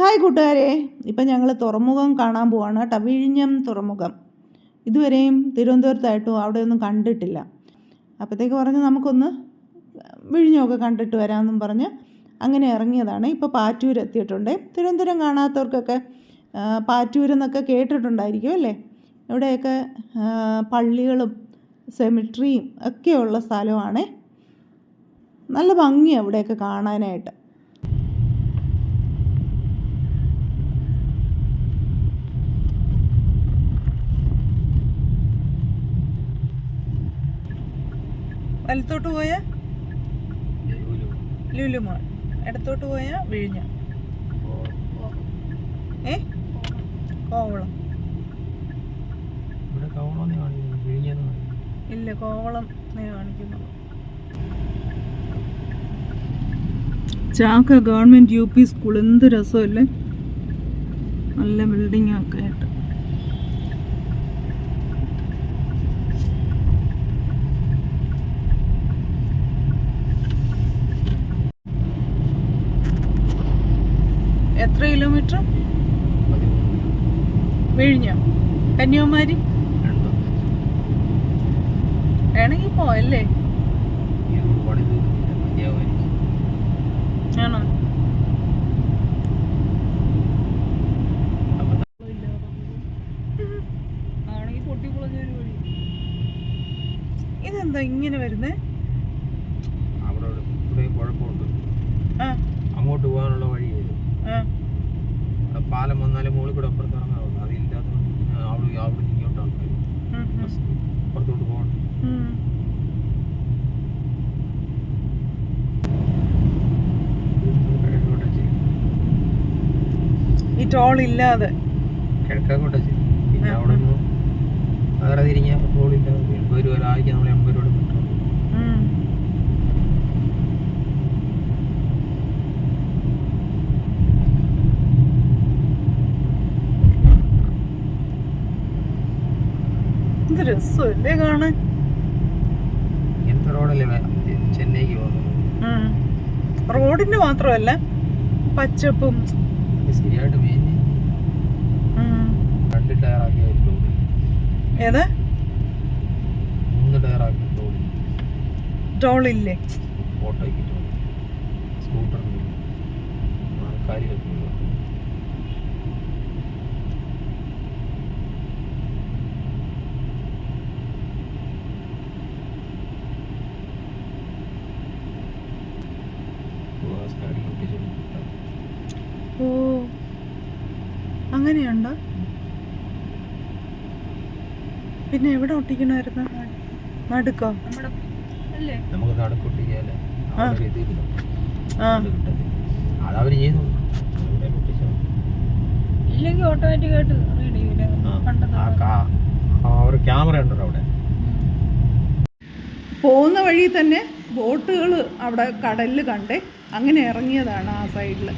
Hi കൂട്ടുകാരെ. ഇപ്പം ഞങ്ങൾ തുറമുഖം കാണാൻ പോവാണ് കേട്ടോ. വിഴിഞ്ഞം തുറമുഖം. ഇതുവരെയും തിരുവനന്തപുരത്തായിട്ടും അവിടെ ഒന്നും കണ്ടിട്ടില്ല. അപ്പോഴത്തേക്ക് പറഞ്ഞ് നമുക്കൊന്ന് വിഴിഞ്ഞമൊക്കെ കണ്ടിട്ട് വരാമെന്നും പറഞ്ഞ് അങ്ങനെ ഇറങ്ങിയതാണ്. ഇപ്പോൾ പാറ്റൂർ എത്തിയിട്ടുണ്ട്. തിരുവനന്തപുരം കാണാത്തവർക്കൊക്കെ പാറ്റൂരെന്നൊക്കെ കേട്ടിട്ടുണ്ടായിരിക്കും അല്ലേ? ഇവിടെയൊക്കെ പള്ളികളും സെമിട്രിയും ഒക്കെയുള്ള സ്ഥലമാണ്. നല്ല ഭംഗിയാണ് അവിടെയൊക്കെ കാണാനായിട്ട്. വലത്തോട്ട് പോയ? ലുലു. മോൾ ഇടത്തോട്ട് പോയ വിഴിഞ്ഞ. ഏ? കോവളം. ഇല്ല കോവളം കാണിക്കുന്നു Chakka government U P school. എന്ത് രസമല്ലേ? നല്ല ബിൽഡിംഗ് ഒക്കെ ആയിട്ട്. എത്ര കിലോമീറ്റർ? വിഴിഞ്ഞ. കന്യാകുമാരി? വേണമെങ്കിൽ പോയല്ലേ ആണോ? ഇതെന്താ ഇങ്ങനെ വരുന്നേ അവിടെ ഒരു- ഇവിടെ ഒരു കുഴപ്പമുണ്ട് ആ അങ്ങോട്ട് പോകാനുള്ള വഴി വരും ആ അവിടെ പാലം വന്നാലും മുകളിൽ കൂടെ അപ്പുറത്ത് ഇറങ്ങാവുള്ളൂ അതില്ലാത്തതുകൊണ്ട് ഇങ്ങനെ അവിടെ അവിടെ ഉം, ബസ് അപ്പുറത്തോട്ട് പോകണം. ഈ ടോൾ ഇല്ലാതെ. ചെയ്യും പിന്നെ അവിടെ നിന്ന് വേറെ തിരിഞ്ഞാൽ റോഡില്ല എൺപത് രൂപ ഒരാഴ്ച നമ്മൾ എൺപത് രൂപ പെട്രോൾ. എന്ത് രസമല്ലേ കാണാൻ? ചെന്നൈക്ക് പോകുന്നത്? റോഡിന്റെ റോഡിന് മാത്രമല്ല പച്ചപ്പും. ശരിയായിട്ട്. രണ്ട് ടയറാക്കി ഏതാ? മൂന്ന് ടയറാക്കി ടോളില്ലേ? ഓട്ടോയ്ക്ക് സ്കൂട്ടറിന് ഓ അങ്ങനെയുണ്ടോ? പിന്നെ എവിടെ ഒട്ടിക്കണമായിരുന്നു? നടുക്കോ നമുക്ക് അതവര് ചെയ്തു ഒട്ടിച്ചാൽ ഇല്ലെങ്കിൽ ഓട്ടോമാറ്റിക് ആയിട്ട് റീഡ് ചെയ്യൂലേ? ആ. കാ- ആ ഒരു ക്യാമറ അവിടെ. പോകുന്ന വഴി തന്നെ ബോട്ടുകൾ അവിടെ കടലിൽ കണ്ടേ. അങ്ങനെ ഇറങ്ങിയതാണ് ആ സൈഡിൽ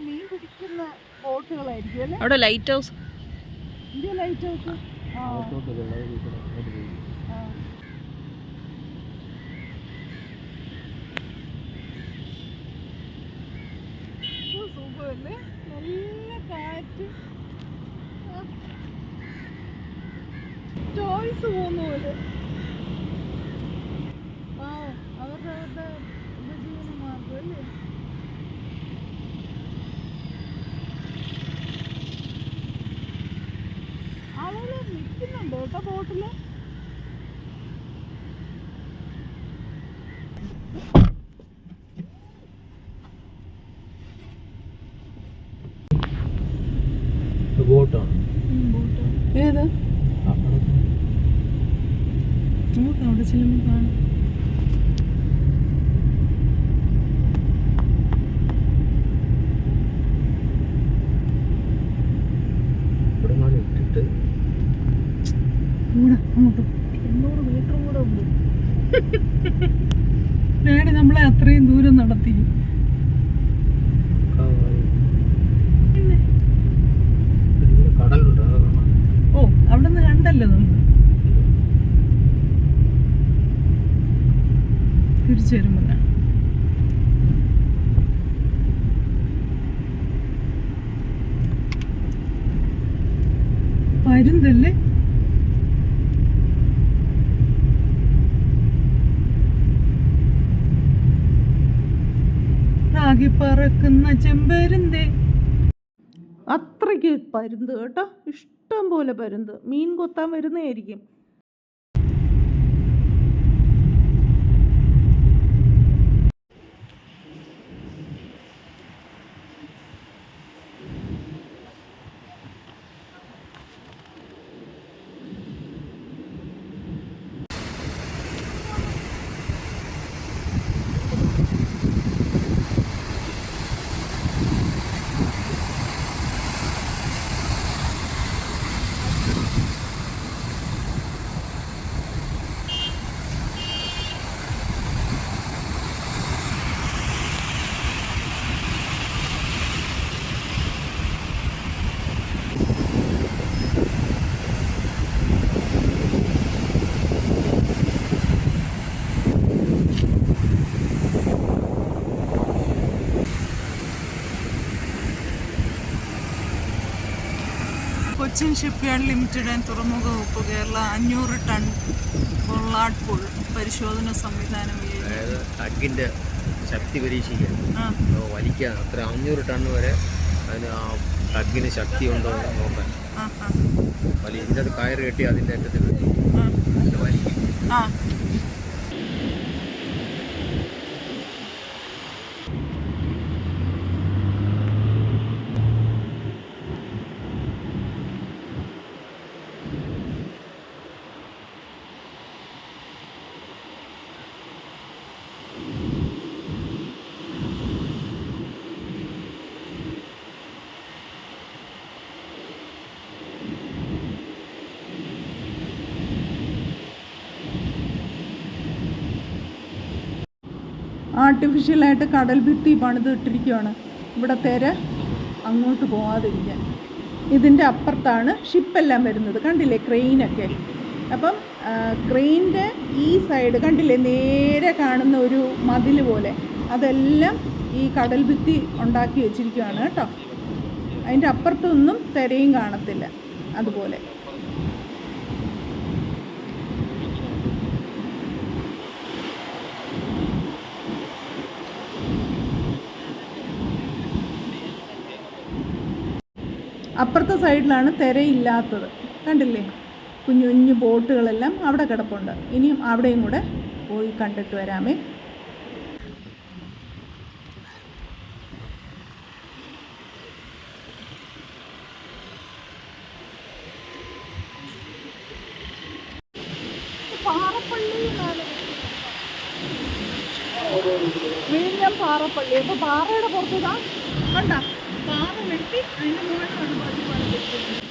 മീൻ പിടിക്കുന്ന ബോട്ടുകളായിരിക്കും അല്ലേ? അവിടെ lighthouse India lighthouse നല്ല കാറ്റ്. ടോയ്സ് പോകുന്ന പോലെ അവരുടെ അവരുടെ ഉപജീവന മാർഗം അല്ലേ? ആളുകൾ നിൽക്കുന്നുണ്ട് കേട്ടോ ബോട്ടിൽ. ബോട്ടാണ്. ഏത്? അവിടെ ചെല്ലുമ്പോൾ കാണാം. ഇവിടെ നിന്നാണ് ഇട്ടിട്ട് കൂടെ അങ്ങോട്ട്. എണ്ണൂറ് മീറ്ററും കൂടെ ഉണ്ട്. ഡാഡി നമ്മളെ അത്രയും ദൂരം നടത്തി. അവിടെ നിന്ന് കണ്ടല്ലോ തിരിച്ചു വരുമ്പോൾ വരുന്നല്ലേ പറക്കുന്ന ചെമ്പരുന്തേ. അത്രയ്ക്ക് പരുന്ത് കേട്ടോ. ഇഷ്ടം പോലെ പരുന്ത്. മീൻ കൊത്താൻ വരുന്നതായിരിക്കും. കൊച്ചിൻ ഷിപ്പ്യാർഡ് ലിമിറ്റഡ് ആൻഡ് തുറമുഖ വകുപ്പ് കേരള അഞ്ഞൂറ് ടൺ കൊള്ളാട്ട് പുൾ പരിശോധന സംവിധാനം ശക്തി പരീക്ഷിക്കാൻ. വലിക്കാൻ അത്ര അഞ്ഞൂറ് ടൺ വരെ അതിന് ആ ടഗിന് ശക്തി ഉണ്ടോ എന്ന് നോക്കാൻ. ആ ആ. വലി ഇതിന്റെ അത് കയറ് കെട്ടി അതിന്റെ അറ്റത്തിൽ വലിക്കും ആർട്ടിഫിഷ്യലായിട്ട് കടൽ ഭിത്തി പണിതിട്ടിരിക്കുകയാണ് ഇവിടെ തെര അങ്ങോട്ട് പോവാതിരിക്കാൻ. ഇതിന്റെ അപ്പുറത്താണ് ഷിപ്പെല്ലാം വരുന്നത്. കണ്ടില്ലേ ക്രെയിനൊക്കെ അപ്പം ക്രെയിന്റെ ഈ സൈഡ് കണ്ടില്ലേ നേരെ കാണുന്ന ഒരു മതിൽ പോലെ. അതെല്ലാം ഈ കടൽ ഭിത്തി ഉണ്ടാക്കി വെച്ചിരിക്കുകയാണ് കേട്ടോ. അതിന്റെ അപ്പുറത്തൊന്നും തിരയും കാണത്തില്ല. അതുപോലെ. അപ്പുറത്തെ സൈഡിലാണ് തിരയില്ലാത്തത്. കണ്ടില്ലേ? കുഞ്ഞു കുഞ്ഞു ബോട്ടുകളെല്ലാം അവിടെ കിടപ്പുണ്ട്. ഇനിയും അവിടെയും കൂടെ പോയി കണ്ടിട്ട് വരാമേ. വിഴിഞ്ഞം പാറപ്പള്ളി. അപ്പൊ പാറയുടെ പുറത്തുതാ കണ്ട? പാറ വെട്ടി അതിന്റെ മുകളിലാണ് ബാക്കി പണിതിരിക്കുന്നത്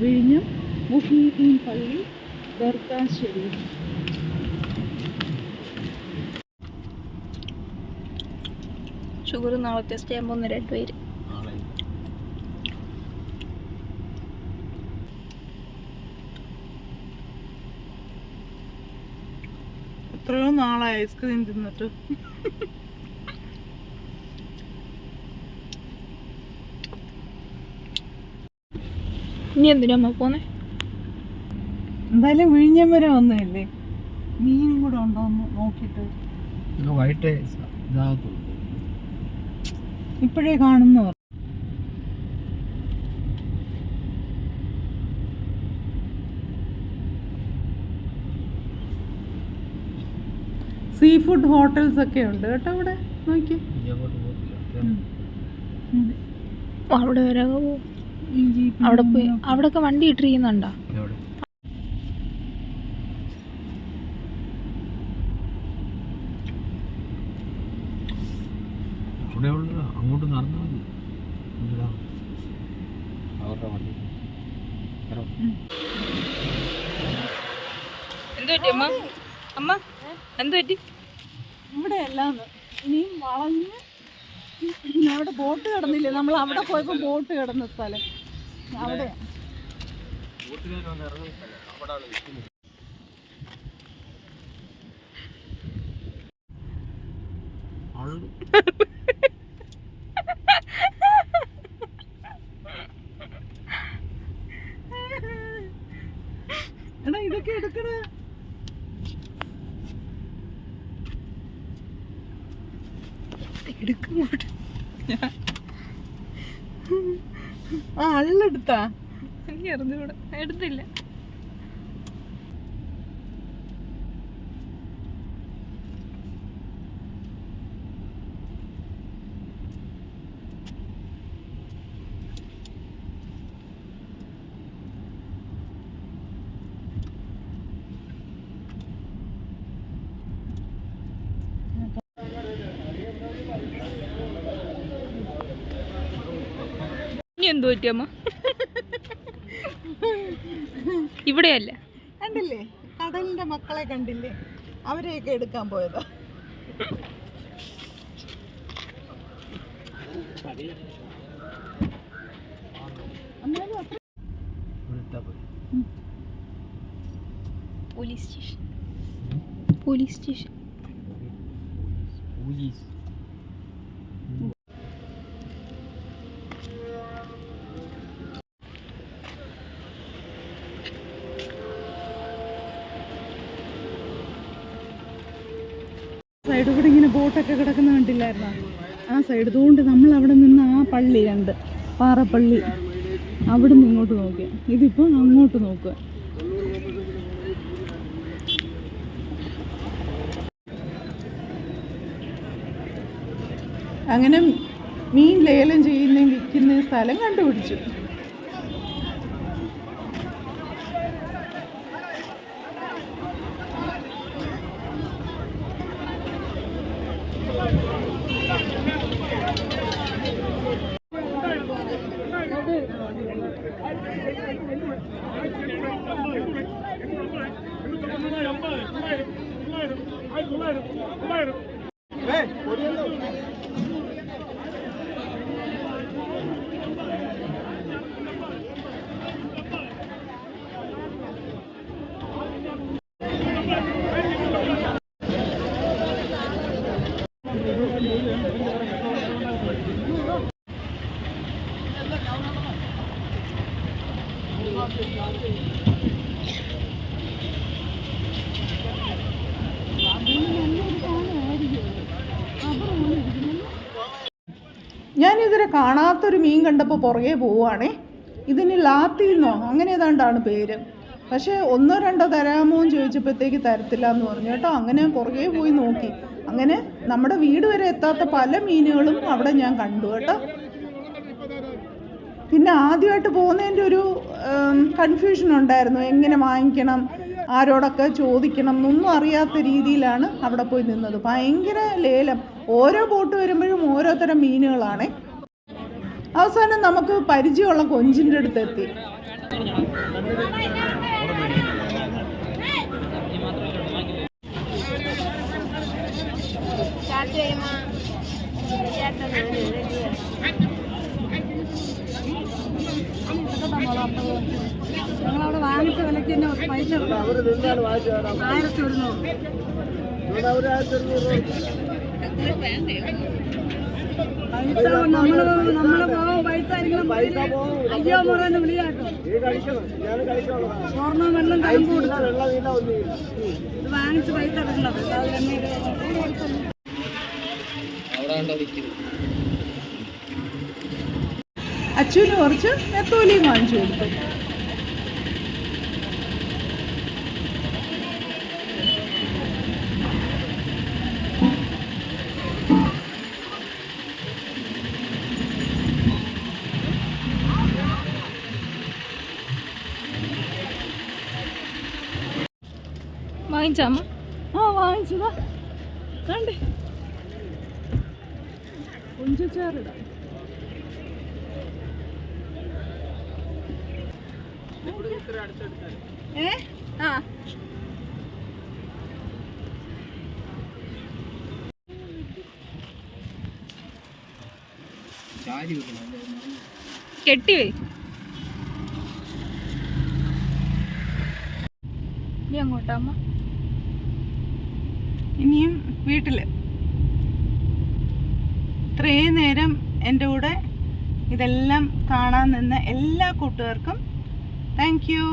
വിഴിഞ്ഞം മുഹീദ്ദീൻ പള്ളി ദർഗാ ഷെരീഫ്. ഷുഗർ നാളെ ടെസ്റ്റ് ചെയ്യുമ്പോൾ ഒന്ന് രണ്ടുപേര്. നാളെ എത്രയോ നാളായി ഐസ്ക്രീം തിന്നിട്ട്. ഇനി എന്തിനാ അമ്മ പോന്നെ? എന്തായാലും വിഴിഞ്ഞം വരെ വന്നതല്ലേ? മീനും കൂടെ ഉണ്ടോ എന്ന് നോക്കിയിട്ട്. ഇത് വൈകിട്ടേ ഇതാകത്തുള്ളൂ ഇപ്പോഴേ കാണുന്നവർ. സീ ഫുഡ് ഹോട്ടൽസ് ഒക്കെ ഉണ്ട് കേട്ടോ അവിടെ? നോക്കി. അവിടെ വരെ അവിടെ പോയി അവിടെയൊക്കെ വണ്ടി ഇട്ടിരിക്കുന്നുണ്ടോ? അങ്ങോട്ട് നടന്നാൽ മതി. അവരുടെ വണ്ടി. പറ്റി അമ്മ? അമ്മ? എന്ത് പറ്റി ഇവിടെ എല്ലാം ഇനിയും വളഞ്ഞ് അവിടെ ബോട്ട് കിടന്നില്ലേ? നമ്മൾ അവിടെ പോയപ്പോൾ ബോട്ട് കിടന്ന സ്ഥലം. അവിടെ. എടാ ഇതൊക്കെ എടുക്കണേ എടുക്കങ്ങോട്ട് ആ അള്ളെടുത്താ എനിക്ക് അറിഞ്ഞൂടാ എടുത്തില്ല. ഇനി എന്തു പറ്റിയമ്മ? ഇവിടെയല്ല? കണ്ടില്ലേ? കടലിന്റെ മക്കളെ കണ്ടില്ലേ? അവരെയൊക്കെ എടുക്കാൻ പോയതാ. Police station. Police station. Police. Side കൂടെ ഇങ്ങനെ ബോട്ടൊക്കെ കിടക്കുന്ന കണ്ടില്ലായിരുന്നോ? ആ സൈഡ് ഇതുകൊണ്ട് നമ്മൾ അവിടെ നിന്ന് ആ പള്ളി കണ്ട് പാറപ്പള്ളി അവിടെ നിന്ന് ഇങ്ങോട്ട് നോക്കിയാൽ ഇതിപ്പോൾ അങ്ങോട്ട് നോക്കുക അങ്ങനെ മീൻ ലേലം ചെയ്യുന്ന വിൽക്കുന്ന സ്ഥലം കണ്ടുപിടിച്ചു. தொள்ளாயிரம் தொள்ளாயிரம் தொள்ளாயிரம் ഞാനിതുവരെ കാണാത്തൊരു മീൻ കണ്ടപ്പോൾ പുറകെ പോവുകയാണേ ഇതിന് ലാത്തിന്നോ അങ്ങനെ ഏതാണ്ടാണ് പേര്. പക്ഷേ ഒന്നോ രണ്ടോ തരാമോ എന്ന് ചോദിച്ചപ്പോഴത്തേക്ക് തരത്തില്ല എന്ന് പറഞ്ഞു. കേട്ടോ അങ്ങനെ പുറകെ പോയി നോക്കി. അങ്ങനെ നമ്മുടെ വീട് വരെ എത്താത്ത പല മീനുകളും അവിടെ ഞാൻ കണ്ടു കേട്ടോ. പിന്നെ ആദ്യമായിട്ട് പോകുന്നതിന്റെ ഒരു കൺഫ്യൂഷൻ ഉണ്ടായിരുന്നു. എങ്ങനെ വാങ്ങിക്കണം ആരോടൊക്കെ ചോദിക്കണം എന്നൊന്നും അറിയാത്ത രീതിയിലാണ് അവിടെ പോയി നിന്നത്. ഭയങ്കര ലേലം. ഓരോ ബോട്ട് വരുമ്പോഴും ഓരോത്തരം മീനുകളാണ്. അവസാനം നമുക്ക് പരിചയമുള്ള കൊഞ്ചിന്റെ അടുത്ത് എത്തി. ഞങ്ങളവിടെ വാങ്ങിച്ച വിലയ്ക്ക് തന്നെ പൈസ ആയിരത്തി ഒരുന്നൂറ്. നമ്മൾ അയ്യോ മുറന്ന് വിളിയാക്കും സ്വർണം വെള്ളം കൈ കൊടുത്തു ഇത് വാങ്ങിച്ച് പൈസ അച്ഛന് കുറച്ച് നെത്തോലിയും വാങ്ങിച്ചു കൊടുത്തു. വാങ്ങിച്ചാമ്മ. ആ വാങ്ങിച്ചതാ. കണ്ടേ. കൊഞ്ചച്ചാറിടാം ഏ? ആ. കെട്ടിവേ നീ അങ്ങോട്ടാ അമ്മ ഇനിയും വീട്ടിൽ ഇത്രയും നേരം എന്റെ കൂടെ ഇതെല്ലാം കാണാൻ നിന്ന എല്ലാ കൂട്ടുകാർക്കും താങ്ക് യു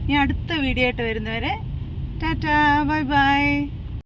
ഇനി അടുത്ത വീഡിയോ ആയിട്ട് വരുന്നവരെ ടാറ്റാ ബൈ ബൈ